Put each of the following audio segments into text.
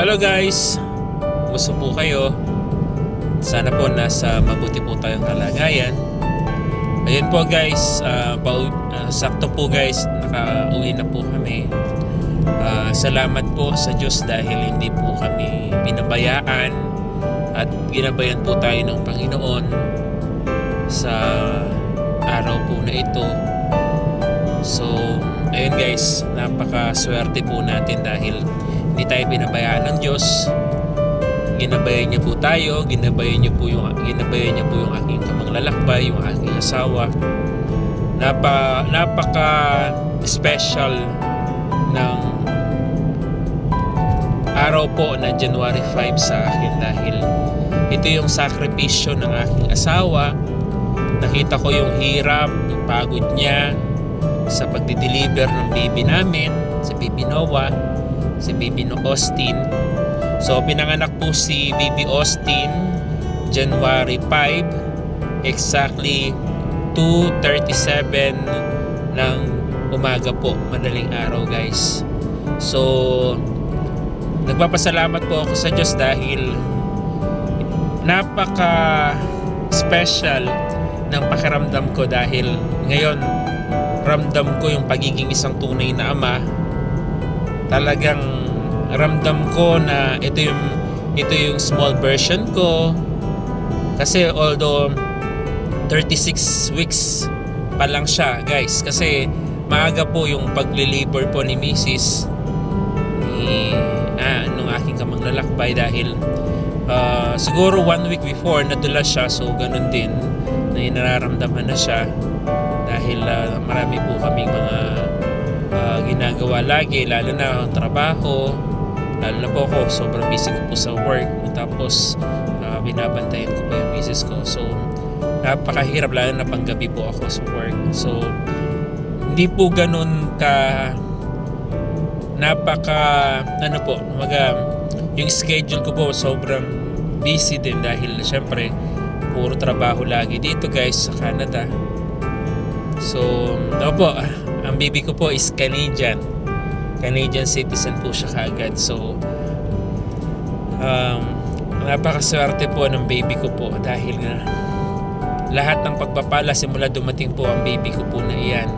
Hello guys! Kumusta po kayo? Sana po nasa mabuti po tayong kalagayan. Ayun po guys, ah, pau- ah, sakto po guys, nakauwi na po kami. Ah, salamat po sa Diyos dahil hindi po kami pinabayaan at ginabayan po tayo ng Panginoon sa araw po na ito. So, ayun guys, napaka-swerte po natin dahil hindi tayo pinabayaan ng Diyos. Ginabayan niya po tayo, ginabayan niya po yung ginabayan niya po yung aking kamanglalakbay, yung aking asawa. Napa napaka special ng araw po na January 5 sa akin dahil ito yung sakripisyo ng aking asawa. Nakita ko yung hirap, yung pagod niya sa pagdi-deliver ng baby namin, si baby Noah, si baby no Austin. So pinanganak po si baby Austin January 5 exactly 2.37 ng umaga po, madaling araw guys. So nagpapasalamat po ako sa Diyos dahil napaka special ng pakiramdam ko dahil ngayon ramdam ko yung pagiging isang tunay na ama talagang ramdam ko na ito yung ito yung small version ko kasi although 36 weeks pa lang siya guys kasi maaga po yung paglilibor po ni Mrs. ni ah, nung aking kamanglalakbay dahil ah, siguro one week before nadulas siya so ganun din na nararamdaman na siya dahil ah, marami po kaming mga ah, ginagawa lagi lalo na ang trabaho. Lalo na po ako sobrang busy ko po sa work. Tapos ah, binabantayan ko po yung misis ko. So napakahirap lalo na panggabi po ako sa work. So hindi po ganun ka napaka ano po maga yung schedule ko po sobrang busy din dahil syempre puro trabaho lagi dito guys sa Canada. So ano po ang baby ko po is Canadian. Canadian citizen po siya kaagad. So um, napakaswerte po ng baby ko po dahil nga lahat ng pagpapala simula dumating po ang baby ko po na iyan.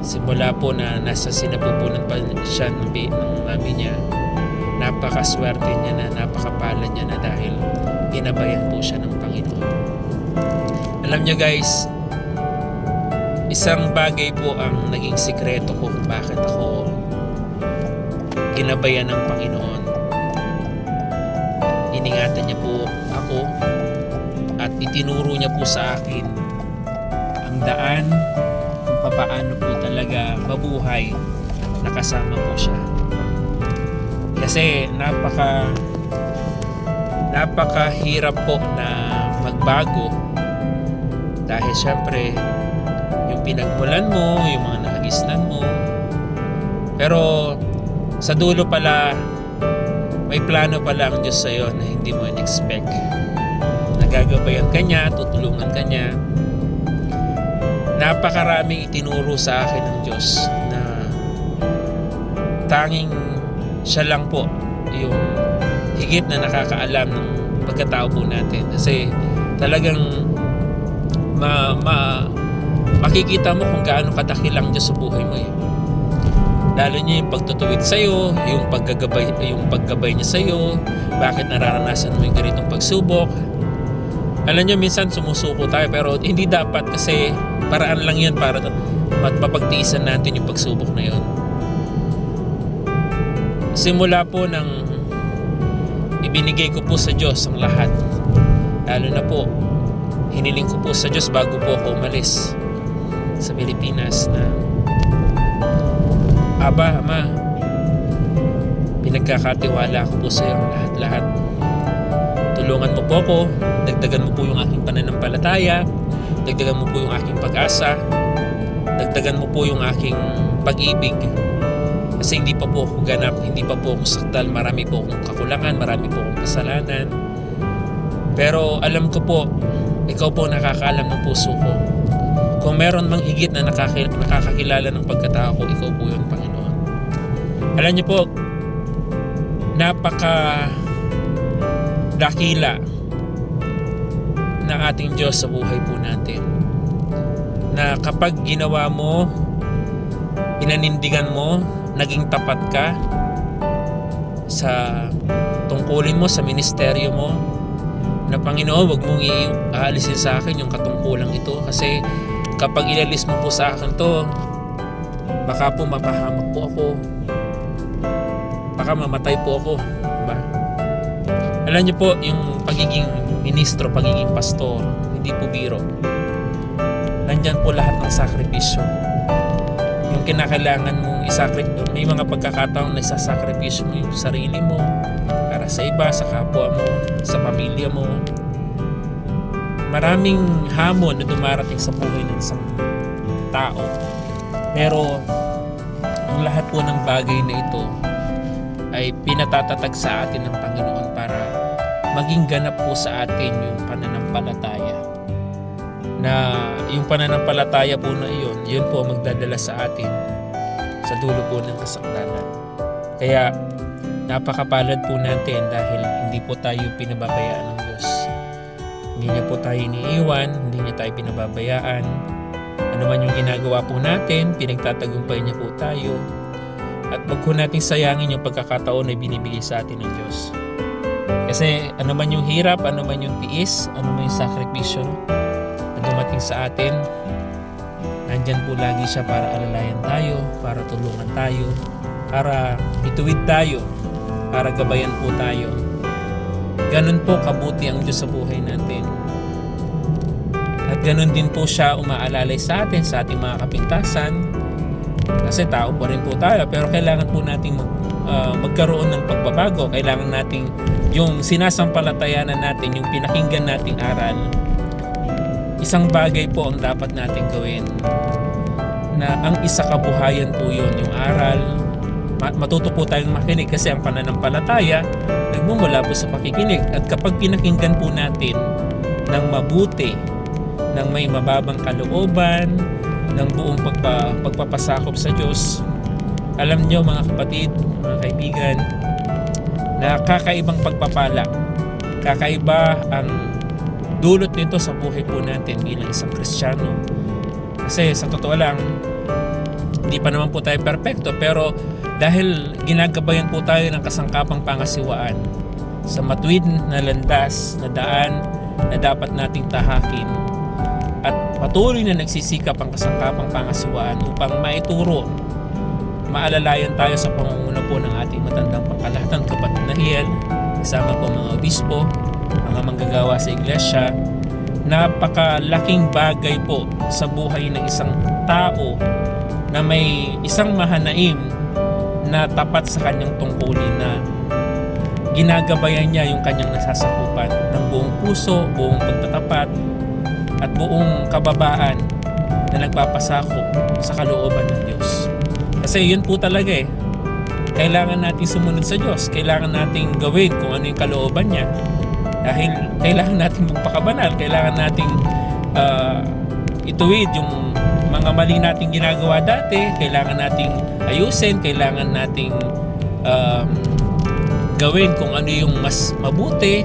Simula po na nasa sinapupunan pa siya ng, ng mami niya napakaswerte niya na napakapala niya na dahil ginabayan po siya ng Panginoon. Alam niyo guys isang bagay po ang naging sikreto ko kung bakit ako ginabayan ng Panginoon. Iningatan niya po ako at itinuro niya po sa akin ang daan kung papaano po talaga mabuhay. Nakasama po siya. Kasi napaka napakahirap po na magbago. Dahil syempre pinagmulan mo yung mga nakagisnan mo. Pero sa dulo pala may plano pala ang Diyos sa'yo na hindi mo in-expect. Nagagabayan ka niya tutulungan ka niya napakaraming itinuro sa akin ng Diyos na tanging siya lang po yung higit na nakakaalam ng pagkatao po natin. Kasi talagang ma, ma, makikita mo kung gaano katakil ang Diyos sa buhay mo eh. Lalo niya yung pagtutuwid sa'yo, yung paggagabay, yung paggabay niya sa'yo, bakit nararanasan mo yung ganitong pagsubok. Alam niyo, minsan sumusuko tayo pero hindi dapat kasi paraan lang yan para mapagtiisan natin yung pagsubok na yun. Simula po ng ibinigay ko po sa Diyos ang lahat. Lalo na po, hiniling ko po sa Diyos bago po ako umalis sa Pilipinas na Aba, Ama, pinagkakatiwala ko po sa iyo lahat-lahat. Tulungan mo po ako, dagdagan mo po yung aking pananampalataya, dagdagan mo po yung aking pag-asa, dagdagan mo po yung aking pag-ibig. Kasi hindi pa po ako ganap, hindi pa po ako sakdal, marami po akong kakulangan, marami po akong kasalanan. Pero alam ko po, ikaw po nakakaalam ng puso ko. Kung meron mang higit na nakakakilala ng pagkatao ko, ikaw po yun, Panginoon. Alam niyo po, napaka dakila ng ating Diyos sa buhay po natin. Na kapag ginawa mo, pinanindigan mo, naging tapat ka sa tungkulin mo, sa ministeryo mo, na Panginoon, wag mong iaalisin sa akin yung katungkulang ito kasi kapag ilalis mo po sa akin to, baka po mapahamak po ako. Baka mamatay po ako. Diba? Alam niyo po, yung pagiging ministro, pagiging pastor, hindi po biro. Nandyan po lahat ng sakripisyo. Yung kinakailangan mong isakrip, may mga pagkakataon na isasakripisyo mo yung sarili mo para sa iba, sa kapwa mo, sa pamilya mo. Maraming hamon na dumarating sa buhay ng isang tao. Pero ang lahat po ng bagay na ito ay pinatatatag sa atin ng Panginoon para maging ganap po sa atin yung pananampalataya. Na yung pananampalataya po na iyon, yun po magdadala sa atin sa dulo po ng kasakdalan. Kaya napakapalad po natin dahil hindi po tayo pinababayaan. Hindi niya po tayo iniiwan, hindi niya tayo pinababayaan. Ano man yung ginagawa po natin, pinagtatagumpay niya po tayo. At wag po natin sayangin yung pagkakataon na binibigay sa atin ng Diyos. Kasi ano man yung hirap, ano man yung tiis, ano man yung sakripisyo na dumating sa atin, nandyan po lagi siya para alalayan tayo, para tulungan tayo, para ituwid tayo, para gabayan po tayo. Ganun po kabuti ang Diyos sa buhay ganun din po siya umaalalay sa atin, sa ating mga kapintasan. Kasi tao pa rin po tayo, pero kailangan po nating mag, ah, magkaroon ng pagbabago. Kailangan nating yung sinasampalatayanan natin, yung pinakinggan nating aral, isang bagay po ang dapat nating gawin na ang isa kabuhayan po yun, yung aral, Ma- matuto po tayong makinig kasi ang pananampalataya nagmumula po sa pakikinig at kapag pinakinggan po natin ng mabuti ng may mababang kalooban ng buong pagpa, pagpapasakop sa Diyos. Alam nyo mga kapatid, mga kaibigan na kakaibang pagpapala. Kakaiba ang dulot nito sa buhay po natin bilang isang Kristiyano. Kasi sa totoo lang hindi pa naman po tayo perpekto pero dahil ginagabayan po tayo ng kasangkapang pangasiwaan sa matuwid na landas na daan na dapat nating tahakin patuloy na nagsisikap ang kasangkapang pangasiwaan upang maituro. Maalalayan tayo sa pamumuno po ng ating matandang pangkalahatan kapatid na Hiel kasama po mga obispo mga manggagawa sa iglesia. Napakalaking bagay po sa buhay ng isang tao na may isang mahanaim na tapat sa kanyang tungkulin na ginagabayan niya yung kanyang nasasakupan ng buong puso, buong pagtatapat at buong kababaan na nagpapasakop sa kalooban ng Diyos. Kasi yun po talaga eh. Kailangan natin sumunod sa Diyos. Kailangan nating gawin kung ano yung kalooban niya. Dahil kailangan nating magpakabanal. Kailangan nating ah, ituwid yung mga mali nating ginagawa dati. Kailangan nating ayusin. Kailangan nating um, gawin kung ano yung mas mabuti.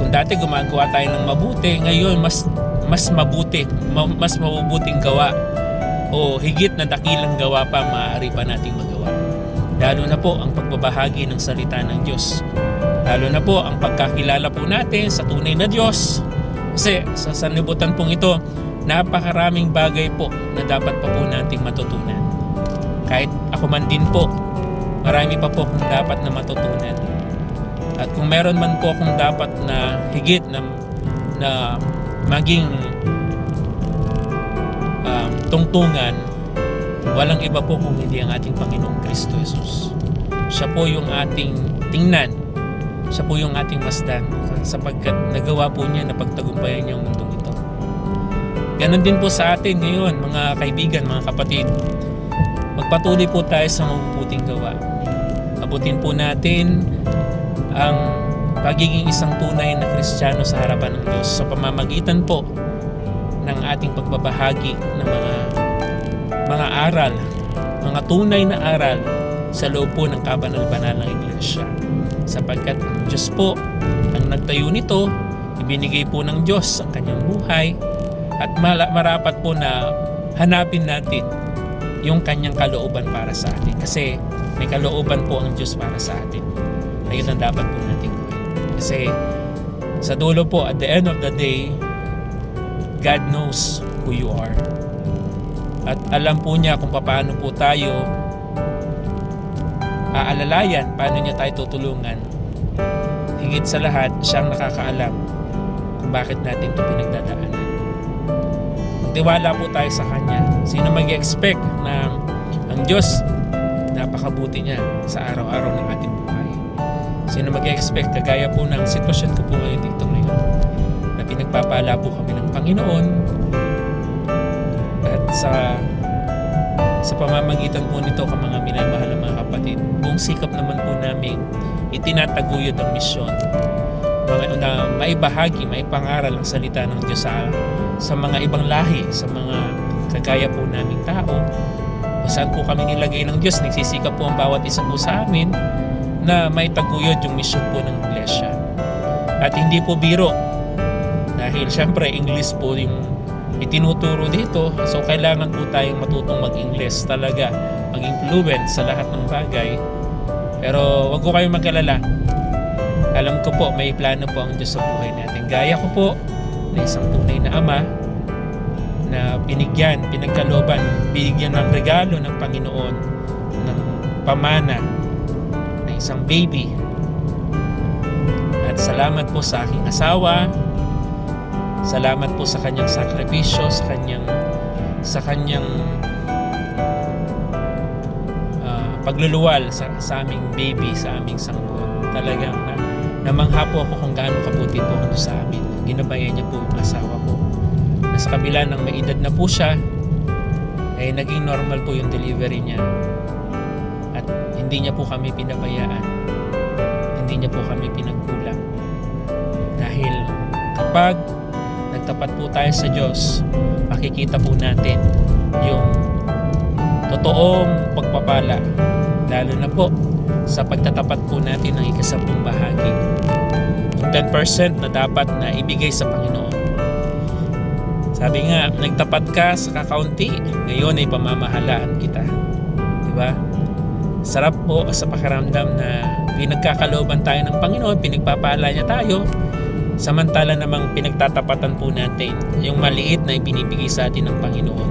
Kung dati gumagawa tayo ng mabuti, ngayon mas mas mabuti, ma- mas mabubuting gawa o higit na dakilang gawa pa maaari pa nating magawa. Lalo na po ang pagbabahagi ng salita ng Diyos. Lalo na po ang pagkakilala po natin sa tunay na Diyos. Kasi sa sanlibutan pong ito, napakaraming bagay po na dapat pa po nating matutunan. Kahit ako man din po, marami pa po akong dapat na matutunan. At kung meron man po akong dapat na higit na, na maging um, tungtungan, walang iba po kung hindi ang ating Panginoong Kristo Jesus. Siya po yung ating tingnan. Siya po yung ating masdan sapagkat nagawa po niya na pagtagumpayan niya ang mundong ito. Ganon din po sa atin ngayon, mga kaibigan, mga kapatid. Magpatuloy po tayo sa mabubuting gawa. Abutin po natin ang pagiging isang tunay na Kristiyano sa harapan ng Diyos sa pamamagitan po ng ating pagbabahagi ng mga mga aral, mga tunay na aral sa loob po ng kabanal-banal ng iglesia. Sapagkat ang Diyos po ang nagtayo nito, ibinigay po ng Diyos ang kanyang buhay at marapat po na hanapin natin yung kanyang kalooban para sa atin. Kasi may kalooban po ang Diyos para sa atin. Ayun ang dapat po natin. Kasi sa dulo po, at the end of the day, God knows who you are. At alam po niya kung paano po tayo aalalayan, paano niya tayo tutulungan. Higit sa lahat, siyang nakakaalam kung bakit natin ito pinagdadaanan. Magtiwala po tayo sa Kanya. Sino mag-expect na ang Diyos napakabuti niya sa araw-araw ng ating. Sino mag-expect, kagaya po ng sitwasyon ko po ngayon dito ngayon, na pinagpapala po kami ng Panginoon at sa sa pamamagitan po nito ka mga minamahal ng mga kapatid, buong sikap naman po namin itinataguyod ang misyon. Mga na maibahagi, maipangaral ang salita ng Diyos sa, sa mga ibang lahi, sa mga kagaya po naming tao. Kung saan po kami nilagay ng Diyos, nagsisikap po ang bawat isa po sa amin na may taguyod yung misyon po ng iglesia. At hindi po biro, dahil syempre English po yung itinuturo dito, so kailangan po tayong matutong mag-English talaga, maging fluent sa lahat ng bagay. Pero wag ko kayong mag-alala, alam ko po may plano po ang Diyos sa buhay natin. Gaya ko po na isang tunay na ama na binigyan, pinagkaloban, binigyan ng regalo ng Panginoon ng pamana isang baby. At salamat po sa aking asawa. Salamat po sa kanyang sakripisyo, sa kanyang sa kanyang ah, pagluluwal sa, sa aming baby, sa aming sanggol. Talagang na, namangha po ako kung gaano kabuti po ang Diyos sa amin. Ginabayan niya po yung asawa ko. Na sa kabila ng may edad na po siya, ay naging normal po yung delivery niya. At hindi niya po kami pinabayaan. Hindi niya po kami pinagkulang. Dahil kapag nagtapat po tayo sa Diyos, makikita po natin yung totoong pagpapala. Lalo na po sa pagtatapat po natin ng ikasampung bahagi. Yung 10% na dapat na ibigay sa Panginoon. Sabi nga, nagtapat ka sa kakaunti, ngayon ay pamamahalaan kita. Di ba? Sarap po sa pakiramdam na pinagkakalooban tayo ng Panginoon, pinagpapala niya tayo, samantala namang pinagtatapatan po natin yung maliit na ibinibigay sa atin ng Panginoon.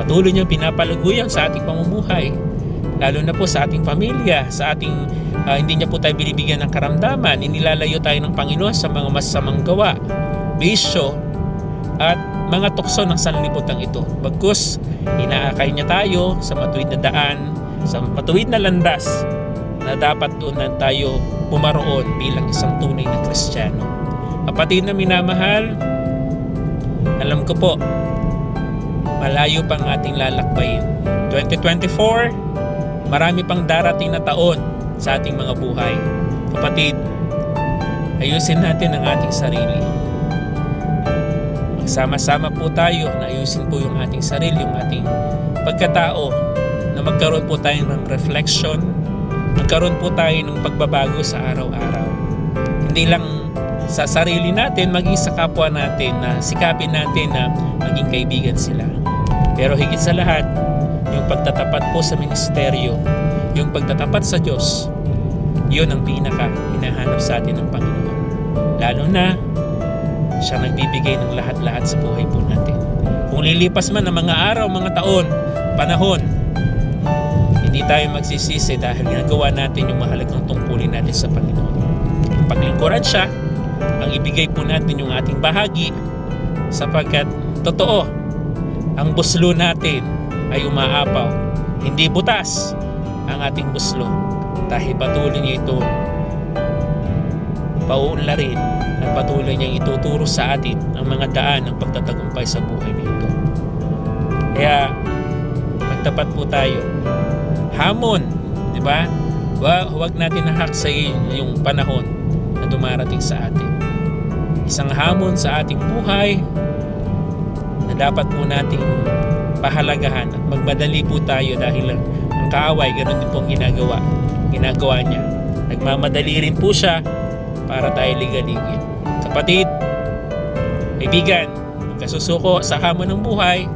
Patuloy niyang pinapalaguyan sa ating pamumuhay lalo na po sa ating pamilya, sa ating ah, hindi niya po tayo binibigyan ng karamdaman, inilalayo tayo ng Panginoon sa mga masamang gawa, bisyo, at mga tukso ng sanlibutan ito. Bagkus, inaakay niya tayo sa matuwid na daan, sa matuwid na landas na dapat doon na tayo pumaroon bilang isang tunay na Kristiyano. Kapatid na minamahal, alam ko po, malayo pang ating lalakbayin. 2024, marami pang darating na taon sa ating mga buhay. Kapatid, ayusin natin ang ating sarili. Magsama-sama po tayo na ayusin po yung ating sarili, yung ating pagkatao, na magkaroon po tayo ng reflection, magkaroon po tayo ng pagbabago sa araw-araw. Hindi lang sa sarili natin, maging sa kapwa natin, na sikapin natin na maging kaibigan sila. Pero higit sa lahat, yung pagtatapat po sa ministeryo, yung pagtatapat sa Diyos, yun ang pinaka hinahanap sa atin ng Panginoon. Lalo na, siya nagbibigay ng lahat-lahat sa buhay po natin. Kung lilipas man ang mga araw, mga taon, panahon, hindi tayo magsisisi dahil ginagawa natin yung mahalagang tungkulin natin sa Panginoon. Ang paglingkuran siya, ang ibigay po natin yung ating bahagi sapagkat totoo, ang buslo natin ay umaapaw. Hindi butas ang ating buslo dahil patuloy niya ito pauunlarin at patuloy niyang ituturo sa atin ang mga daan ng pagtatagumpay sa buhay nito. Kaya magtapat po tayo. Hamon, di ba? Wa- Huwag natin nahaksayin yung panahon na dumarating sa atin. Isang hamon sa ating buhay na dapat po nating pahalagahan at magmadali po tayo dahil ang kaaway, ganun din pong ginagawa. Ginagawa niya. Nagmamadali rin po siya para tayo ligaligin. Kapatid, kaibigan, huwag ka susuko sa hamon ng buhay.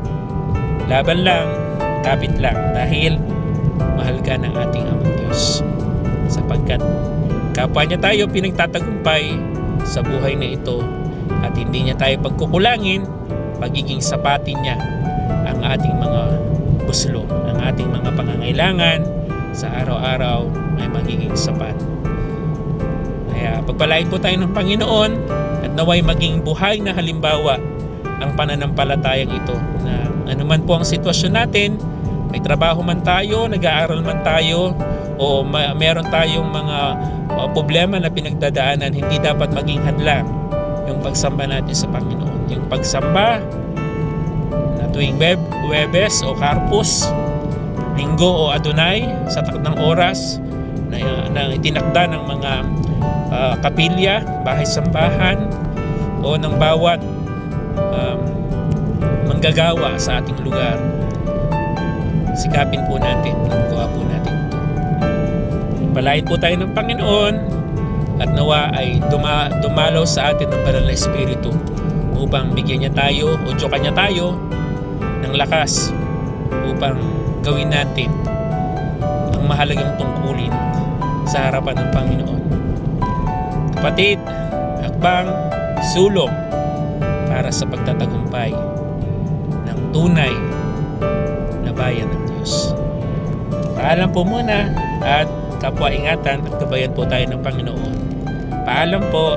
Laban lang, kapit lang dahil mahal ka ng ating amang Diyos. Sapagkat kapwa niya tayo pinagtatagumpay sa buhay na ito at hindi niya tayo pagkukulangin, pagiging sapatin niya ang ating mga buslo, ang ating mga pangangailangan sa araw-araw ay magiging sapat. Kaya pagpalain po tayo ng Panginoon at naway maging buhay na halimbawa ang pananampalatayang ito na anuman po ang sitwasyon natin, may trabaho man tayo, nag-aaral man tayo, o ma- meron tayong mga uh, problema na pinagdadaanan, hindi dapat maging hadlang yung pagsamba natin sa Panginoon. Yung pagsamba na tuwing Web, Webes o Carpus, Linggo o Adonai sa takdang oras na, na itinakda ng mga ah, kapilya, bahay sambahan o ng bawat um, manggagawa sa ating lugar. Sikapin po natin, magawa po natin ito. Palain po tayo ng Panginoon at nawa ay duma, dumalaw sa atin ng banal na Espiritu upang bigyan niya tayo o diyokan niya tayo ng lakas upang gawin natin ang mahalagang tungkulin sa harapan ng Panginoon. Kapatid, hakbang, sulong para sa pagtatagumpay ng tunay na bayan ng Diyos. Paalam po muna at kapwa ingatan at gabayan po tayo ng Panginoon. Paalam po